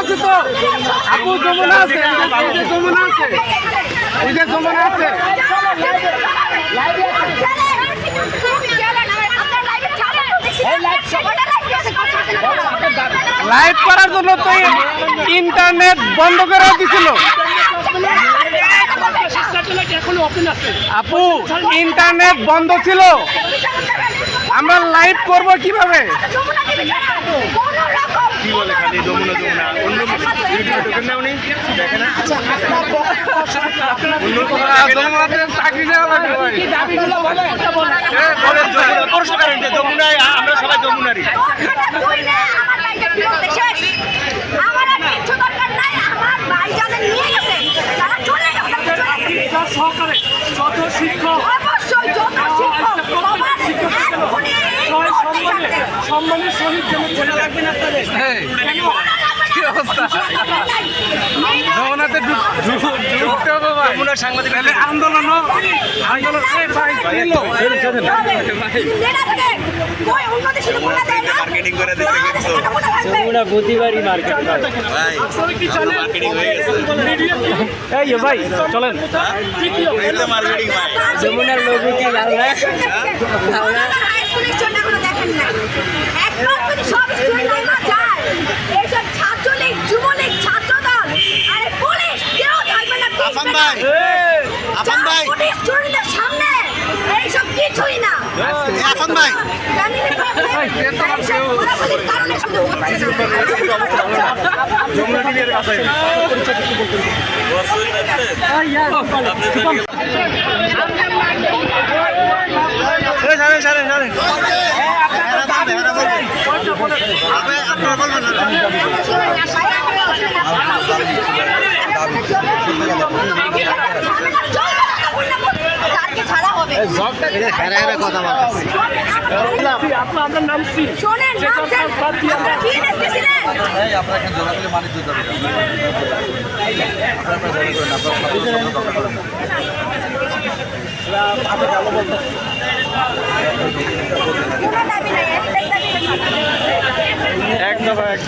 আছে তো? আপু, যমুনা আছে। যমুনা আছে। এই যে যমুনা আছে। লাইভ করার জন্য তো ইন্টারনেট বন্ধ করে দিছিল। আপু ইন্টারনেট বন্ধ ছিল। আমরা লাইভ করব কীভাবে? কি বলে খালি যমুনা যমুনা? আমরা সবাই যমুনারই আমার আর কিচ্ছু দরকার নাই আমার ভাই যাদের নিয়ে গেছে তারা চলে গেছে তারা চলে গেছে সহকারে যত শিক্ষক অবশ্যই যত শিক্ষক। সম্মানের সহিত যেন চলে রাখবেন আপনাদের অবস্থা। যমুনাতে ঢুক- ঢুক- ঢুকতে হবে ভাই। যমুনার সাংবাদিক আন্দোলন আন্দোলন এই ভাই মার্কেটিং করে দিচ্ছে কিন্তু। যমুনা বুধবারই মার্কেট হ্যাঁ, এই ভাই চলেন। যমুনার লোগো কি লাল না জন্য দেখেন না ভাই। পুলিশ স্টুডেন্টের সামনে। এইসব কিছুই না। এ ভাই। কারণে শুধু হচ্ছে না যমুনা টিভির কাছে সারেন সারেন সারেন আপনারা বলবেন না ছাড়া হবে কথা বলতেছি। আপনার আপনার নাম সি শোনেন আপনারা কি দেখতেছিলেন? আপনারা এখানে জমা দিলে মানে দিতে হবে আপনারা জমা করেন আপনারা কোনো দাবি